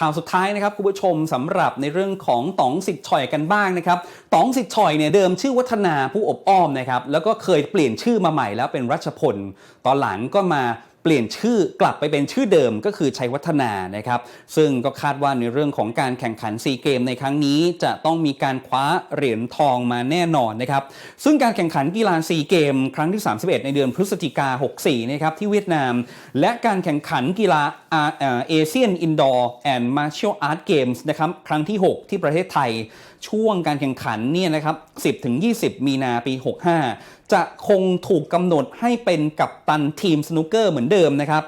ข่าวสุดท้ายนะครับคุณผู้ชมสำหรับในเรื่องของต๋องสิทธิ์ฉ่อยกันบ้างนะครับต๋องสิทธิ์ฉ่อยเนี่ยเดิมชื่อวัฒนาผู้อบอ้อมนะครับแล้วก็เคยเปลี่ยนชื่อมาใหม่แล้วเป็นรัชพล ตอนหลังก็มา ปลี่ยนชื่อกลับไปเป็นชื่อเดิมก็คือชัยวัฒนานะครับ ซึ่งก็คาดว่าในเรื่องของการแข่งขันซีเกมในครั้งนี้ จะต้องมีการคว้าเหรียญทองมาแน่นอนนะครับ ซึ่งการแข่งขันกีฬาซีเกม ครั้งที่ 31 ในเดือนพฤศจิกา 64 นะครับที่เวียดนาม และการแข่งขันกีฬาเอเชียนอินดอร์แอนด์มาร์เชียลอาร์ตเกมส์นะครับครั้งที่ 6 ที่ประเทศไทยช่วงการแข่งขันเนี่ยนะครับ 10-20 มีนาปี 65 จะคงถูกกำหนดให้เป็นกัปตันทีมสนุกเกอร์เหมือนเดิมนะครับ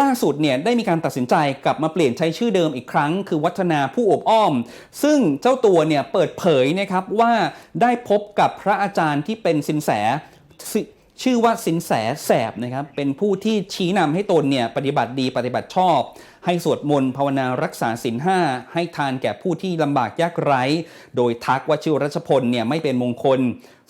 ล่าสุดเนี่ยได้มีการตัดสินใจกลับมาเปลี่ยนใช้ชื่อเดิมอีกครั้ง คือวัฒนาผู้อบอ้อม ซึ่งเจ้าตัวเนี่ยเปิดเผยนะครับว่าได้พบกับพระอาจารย์ที่เป็นสินแส ชื่อว่าสินแสแสบนะครับเป็นผู้ที่ชี้นำให้ตนเนี่ยปฏิบัติดีปฏิบัติชอบ ให้สวดมนต์ภาวนารักษาศีลห้าให้ทานแก่ผู้ที่ลำบากยากไร้ โดยทักว่าชื่อรัชพลเนี่ยไม่เป็นมงคล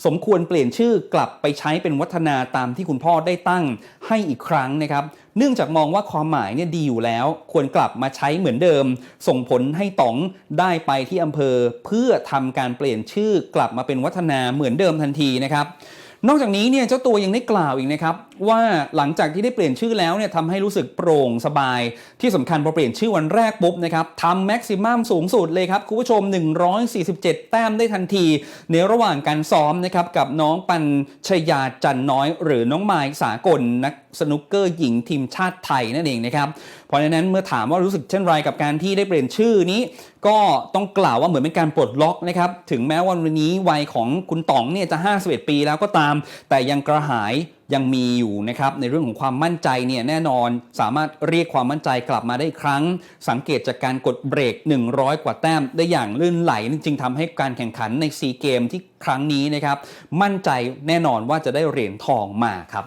สมควรเปลี่ยนชื่อกลับไปใช้เป็นวัฒนาตามที่คุณพ่อได้ตั้งให้อีกครั้งนะครับ เนื่องจากมองว่าความหมายเนี่ยดีอยู่แล้ว ควรกลับมาใช้เหมือนเดิม ส่งผลให้ต๋องได้ไปที่อำเภอ เพื่อทำการเปลี่ยนชื่อกลับมาเป็นวัฒนาเหมือนเดิมทันทีนะครับ นอกจากนี้เนี่ยเจ้าตัวยังได้กล่าวอีกนะครับ ว่าหลังจากที่ได้เปลี่ยนชื่อแล้วเนี่ยทำให้รู้สึกโปร่งสบาย ที่สำคัญพอเปลี่ยนชื่อวันแรกปุ๊บนะครับทำแม็กซิมัมสูงสุดเลยครับ คุณผู้ชม 147 แต้มได้ทันที ในระหว่างการซ้อมนะครับกับน้องปัญชยาจันน้อย หรือน้องไม้สากลนักสนุกเกอร์หญิงทีมชาติไทยนั่นเองนะครับเพราะฉะนั้นเมื่อถามว่ารู้สึกเช่นไรกับการที่ได้เปลี่ยนชื่อนี้ ก็ต้องกล่าวว่าเหมือนเป็นการปลดล็อกนะครับถึงแม้วันนี้วัยของคุณต๋องเนี่ยจะ51ปีแล้วก็ตาม แต่ยังกระหายยังมีอยู่นะครับในเรื่องของความมั่นใจเนี่ยแน่นอนสามารถเรียกความมั่นใจกลับมาได้อีกครั้ง สังเกตจากการกดเบรก 100 กว่าแต้มได้อย่างลื่นไหลจึงทำให้การแข่งขันในซีเกมที่ครั้งนี้นะครับมั่นใจแน่นอนว่าจะได้เหรียญทองมาครับ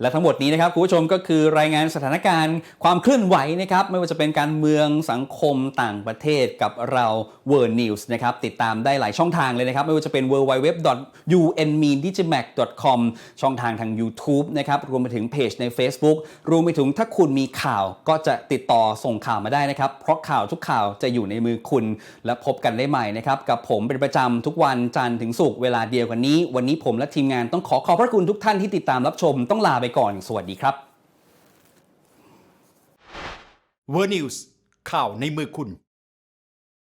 และทั้งหมดนี้นะครับคุณผู้ชมก็คือรายงานสถานการณ์ความเคลื่อนไหวนะครับไม่ว่าจะเป็นการเมืองสังคมต่างประเทศกับเรา World News นะครับติดตามได้หลายช่องทางเลยนะครับ ไม่ว่าจะเป็น www.unmedigimac.com ช่องทางทาง YouTube นะครับรวมไปถึงเพจใน Facebook รวมไปถึงถ้าคุณมีข่าวก็จะติดต่อส่งข่าวมาได้นะครับ เพราะข่าวทุกข่าวจะอยู่ในมือคุณ และพบกันได้ใหม่นะครับกับผมเป็นประจำทุกวันจันทร์ถึงศุกร์เวลาเดียวกันนี้ วันนี้ผมและทีมงานต้องขอขอบพระคุณทุกท่านที่ติดตามรับชมต้องลาไปก่อน สวัสดีครับเวอร์นิวส์ข่าวในมือคุณ